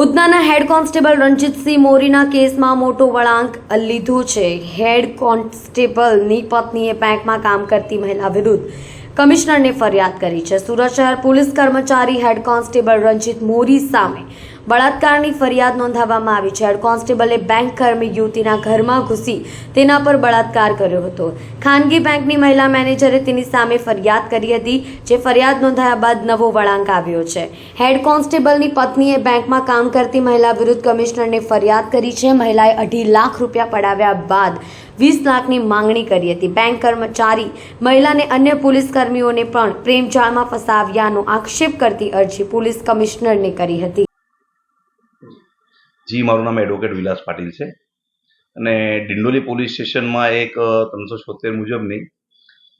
ઉધનાના head constable Ranjitsinh મોરીના કેસમાં મોટો વળાંક લીધો છે. હેડ કોન્સ્ટેબલની પત્નીએ બેંકમાં કામ કરતી મહિલા વિરુદ્ધ કમિશનરને ફરિયાદ કરી છે. સુરત શહેર પોલીસ કર્મચારી હેડ કોન્સ્ટેબલ રણજીત મોરી સામે બળાત્કારની ફરિયાદ નોંધાવવામાં આવી છે. હેડ કોન્સ્ટેબલે બેંક કર્મી યુવતીના ઘરમાં ઘૂસી તેના પર બળાત્કાર કર્યો હતો. ખાનગી બેંકની મહિલા મેનેજરે તેની સામે ફરિયાદ કરી હતી, જે ફરિયાદ નોંધાયા બાદ નવો વળાંક આવ્યો છે. હેડ કોન્સ્ટેબલની પત્નીએ બેંકમાં કામ કરતી મહિલા વિરુદ્ધ કમિશનરને ફરિયાદ કરી છે. મહિલાએ અઢી લાખ રૂપિયા પડાવ્યા બાદ વીસ લાખની માંગણી કરી હતી. બેંક કર્મચારી મહિલાને અન્ય પોલીસ કર્મીઓને પણ પ્રેમજાળમાં ફસાવ્યાનો આક્ષેપ કરતી અરજી પોલીસ કમિશનરને કરી હતી. જી, મારું નામ એડવોકેટ વિલાસ પાટીલ છે. અને ડિંડોલી પોલીસ સ્ટેશનમાં એક ત્રણસો છોતેર મુજબની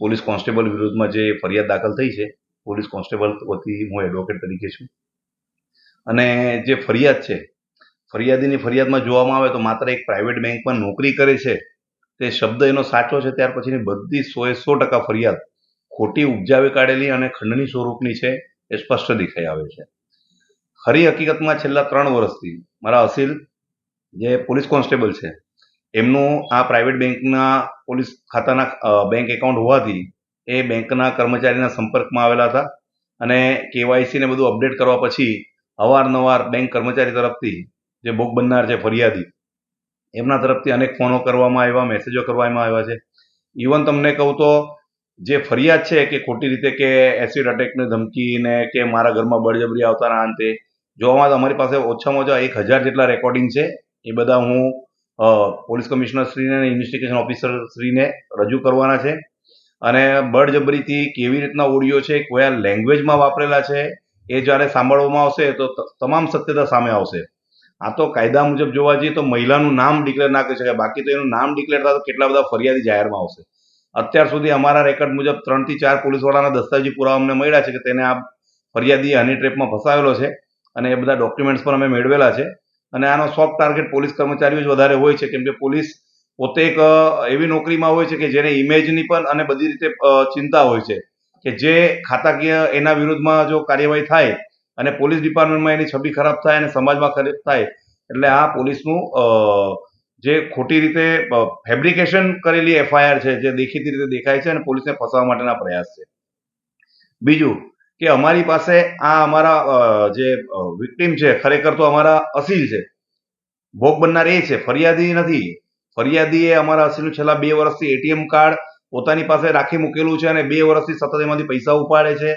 પોલીસ કોન્સ્ટેબલ વિરુદ્ધમાં જે ફરિયાદ દાખલ થઈ છે, પોલીસ કોન્સ્ટેબલ વતી હું એડવોકેટ તરીકે છું. અને જે ફરિયાદ છે, ફરિયાદીની ફરિયાદમાં જોવામાં આવે તો માત્ર એક પ્રાઇવેટ બેંકમાં નોકરી કરે છે, તે શબ્દ એનો સાચો છે, ત્યાર પછીની બધી સોએ સો ટકા ફરિયાદ ખોટી ઉપજાવી કાઢેલી અને ખંડણી સ્વરૂપની છે, એ સ્પષ્ટ દેખાઈ આવે છે. ખરી હકીકતમાં છેલ્લા ત્રણ વર્ષથી મારા અસીલ, જે પોલીસ કોન્સ્ટેબલ છે, એમનું આ પ્રાઇવેટ બેંકના પોલીસ ખાતાના બેંક એકાઉન્ટ હોવાથી એ બેંકના કર્મચારીના સંપર્કમાં આવેલા હતા અને કેવાયસી ને બધું અપડેટ કરવા પછી અવારનવાર બેંક કર્મચારી તરફથી જે ભોગ બનનાર છે ફરિયાદી, એમના તરફથી અનેક ફોનો કરવામાં આવ્યા, મેસેજો કરવામાં આવ્યા છે. ઇવન તમને કહું તો, જે ફરિયાદ છે કે ખોટી રીતે કે એસિડ અટેકની ધમકી ને કે મારા ઘરમાં બળજબરી આવતાના અંતે જોવામાં અમારી પાસે ઓછામાં ઓછા એક હજાર જેટલા રેકોર્ડિંગ છે. એ બધા હું પોલીસ કમિશનર શ્રીને અને ઇન્વેસ્ટિગેશન ઓફિસર શ્રીને રજૂ કરવાના છે. અને બળજબરીથી કેવી રીતના ઓડિયો છે, કયા લેંગ્વેજમાં વાપરેલા છે, એ જ્યારે સાંભળવામાં આવશે ત- તમામ સત્યતા સામે આવશે. આ તો કાયદા મુજબ જોવા જઈએ તો મહિલાનું નામ ડિક્લેર ના કરી શકાય. બાકી તો એનું નામ ડિક્લેર થાય તો કેટલા બધા ફરિયાદી જાહેરમાં આવશે. અત્યાર સુધી અમારા રેકોર્ડ મુજબ ત્રણથી ચાર પોલીસવાળાના દસ્તાવેજી પુરાવા અમને મળ્યા છે કે તેને આ ફરિયાદી હની ટ્રેપમાં ફસાયેલો છે. અને એ બધા ડોક્યુમેન્ટ્સ પણ અમે મેળવેલા છે. અને આનો સોફ્ટ ટાર્ગેટ પોલીસ કર્મચારીઓ જ વધારે હોય છે, કેમ કે પોલીસ પોતે એક એવી નોકરીમાં હોય છે કે જેને ઇમેજની પણ અને બધી રીતે ચિંતા હોય છે કે જે ખાતાકીય એના વિરુદ્ધમાં જો કાર્યવાહી થાય અને પોલીસ ડિપાર્ટમેન્ટમાં એની છબી ખરાબ થાય અને સમાજમાં ખરાબ થાય, એટલે આ પોલીસનું જે ખોટી રીતે ફેબ્રિકેશન કરેલી એફઆઈઆર છે, જે દેખીતી રીતે દેખાય છે અને પોલીસને ફસાવવા માટેના પ્રયાસ છે. બીજું કે અમારી પાસે આ અમારા જે વિક્ટીમ છે, ખરેખર તો અમારા અસીલ છે. ભોગ બનનાર એ છે, ફરિયાદી નથી. ફરિયાદીએ અમારા અસીલનું છેલ્લા બે વર્ષથી એટીએમ કાર્ડ પોતાની પાસે રાખી મૂકેલું છે અને બે વર્ષથી સતત એમાંથી પૈસા ઉપાડે છે.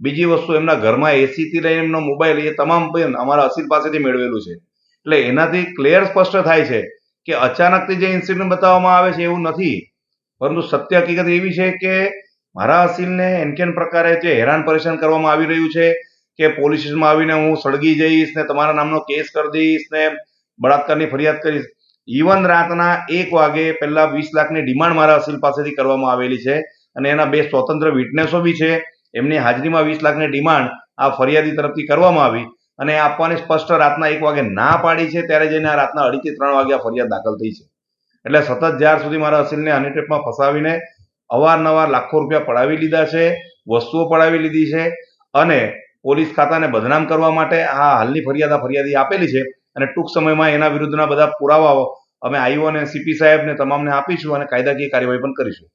બીજી વસ્તુ, એમના ઘરમાં એસીથી લઈને એમનો મોબાઈલ, એ તમામ અમારા અસીલ પાસેથી મેળવેલું છે. એટલે એનાથી ક્લિયર સ્પષ્ટ થાય છે કે અચાનકથી જે ઇન્સિડન્ટ બતાવવામાં આવે છે એવું નથી. પરંતુ સત્ય હકીકત એવી છે કે મારા અસીલને એનકેન પ્રકારે જે હેરાન પરેશાન કરવામાં આવી રહ્યું છે કે પોલીસ આવીને હું સળગી જઈશ ને તમારા નામનો કેસ કરી દઈશ ને બળાત્કારની ફરિયાદ કરીશ. ઇવન રાતના એક વાગે પહેલા વીસ લાખની ડિમાન્ડ મારા અસીલ પાસેથી કરવામાં આવેલી છે અને એના બે સ્વતંત્ર વિટનેસો બી છે. એમની હાજરીમાં વીસ લાખની ડિમાન્ડ આ ફરિયાદી તરફથી કરવામાં આવી અને આપવાની સ્પષ્ટ રાતના એક વાગે ના પાડી છે ત્યારે જઈને આ રાતના અઢીથી ત્રણ વાગે આ ફરિયાદ દાખલ થઈ છે. એટલે સતત જ્યાર સુધી મારા અસીલને હની ટ્રીપમાં ફસાવીને અવારનવાર લાખો રૂપિયા પડાવી લીધા છે, વસ્તુઓ પડાવી લીધી છે અને પોલીસ ખાતાને બદનામ કરવા માટે આ હાલની ફરિયાદ ફરિયાદી આપેલી છે અને ટૂંક સમયમાં એના વિરુદ્ધના બધા પુરાવાઓ અમે આઈઓ અને સીપી સાહેબને, તમામને આપીશું અને કાયદાકીય કાર્યવાહી પણ કરીશું.